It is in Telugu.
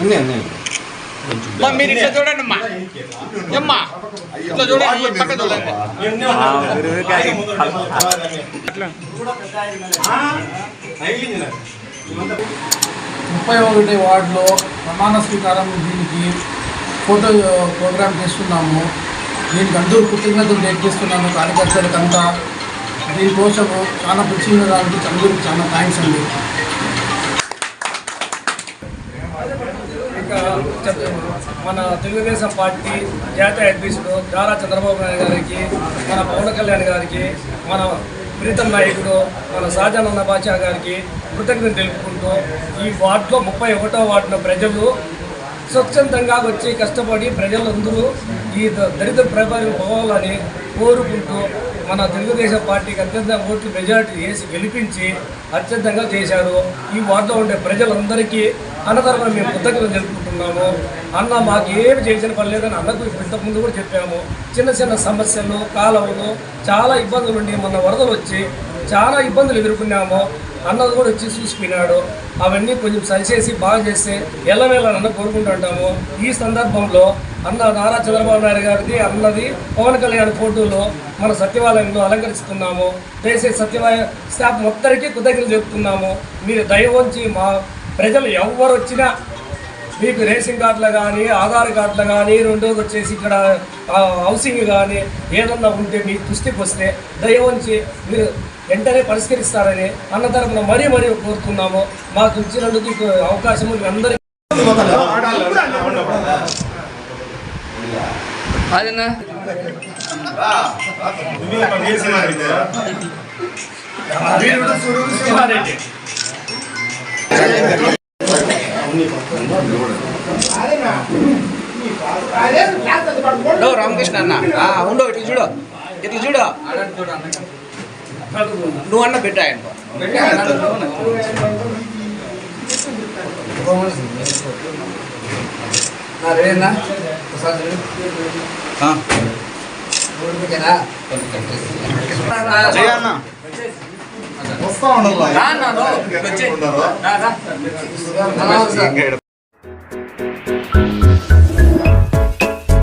ఉన్నాయి ఉన్నాయి మీరు ఇట్లా చూడండి అమ్మా. అమ్మా ఇట్లా చూడండి ఈ పక్క చూడండి. ముప్పై ఒకటి వార్డులో ప్రమాణ స్వీకారం దీనికి ఫోటో ప్రోగ్రామ్ చేస్తున్నాము. దీనికి అందరూ కృతజ్ఞతలు తెలియజేస్తున్నాను కార్యకర్తలకంతా దీనికోసము చాలా పిలిచిన దానికి అందరికి చాలా థ్యాంక్స్ అండి. ఇంకా మన తెలుగుదేశం పార్టీ జాతీయ అధ్యక్షుడు నారా చంద్రబాబు నాయుడు గారికి మన పవన్ కళ్యాణ్ గారికి మన ప్రీతం నాయకుడు మన షాజానన్న బాషా గారికి కృతజ్ఞత తెలుపుకుంటూ ఈ వార్డులో ముప్పై ఒకటో వార్డులో ప్రజలు స్వచ్ఛందంగా వచ్చి కష్టపడి ప్రజలందరూ ఈ ద- దరిద్ర ప్రభావం పోవాలని కోరుకుంటూ మన తెలుగుదేశం పార్టీకి అత్యంత ఓట్లు మెజార్టీ వేసి గెలిపించి అత్యంతంగా చేశారు. ఈ వార్డులో ఉండే ప్రజలందరికీ అన్నతరఫున మేము కృతజ్ఞతలు తెలుపుకుంటున్నాము అన్న మాకు ఏమి చేసిన పని లేదని అన్నకు ఇంతకుముందు కూడా చెప్పాము. చిన్న చిన్న సమస్యలు కాలువలు చాలా ఇబ్బందులు ఉండి మొన్న వరదలు వచ్చి చాలా ఇబ్బందులు ఎదుర్కొన్నాము. అన్నది కూడా వచ్చి చూసిపోయినాడు అవన్నీ కొంచెం సరిచేసి బాగా చేస్తే ఎల్లవేళ కోరుకుంటుంటాము ఈ సందర్భంలో అన్న నారా చంద్రబాబు నాయుడు గారిది అన్నది పవన్ కళ్యాణ్ ఫోటోలో మన సత్యవాలయంలో అలంకరిస్తున్నాము. దయచేసి సత్యవాలయ స్టాఫ్ మొత్తానికి కృతజ్ఞతలు చెప్తున్నాము. మీరు దయవంచి మా ప్రజలు ఎవరు వచ్చినా మీకు రేషన్ కార్డులు కానీ ఆధార్ కార్డులు కానీ రెండోది వచ్చేసి ఇక్కడ హౌసింగ్ కానీ ఏదన్నా ఉంటే మీ దృష్టికి వస్తే దయ ఉంచి మీరు వెంటనే పరిష్కరిస్తారని అన్న తరపున మరీ మరీ కోరుతున్నాము మాకు ఇచ్చినందుకు అవకాశం మీ అందరికీ అదేనా హలో రామకృష్ణ అన్న. ఆ, ఉండు ఇట్లా చూడు. ఇట్లా చూడు. నువ్వు అన్న పెట్టా ఆయన. వస్తా ఉండాలి.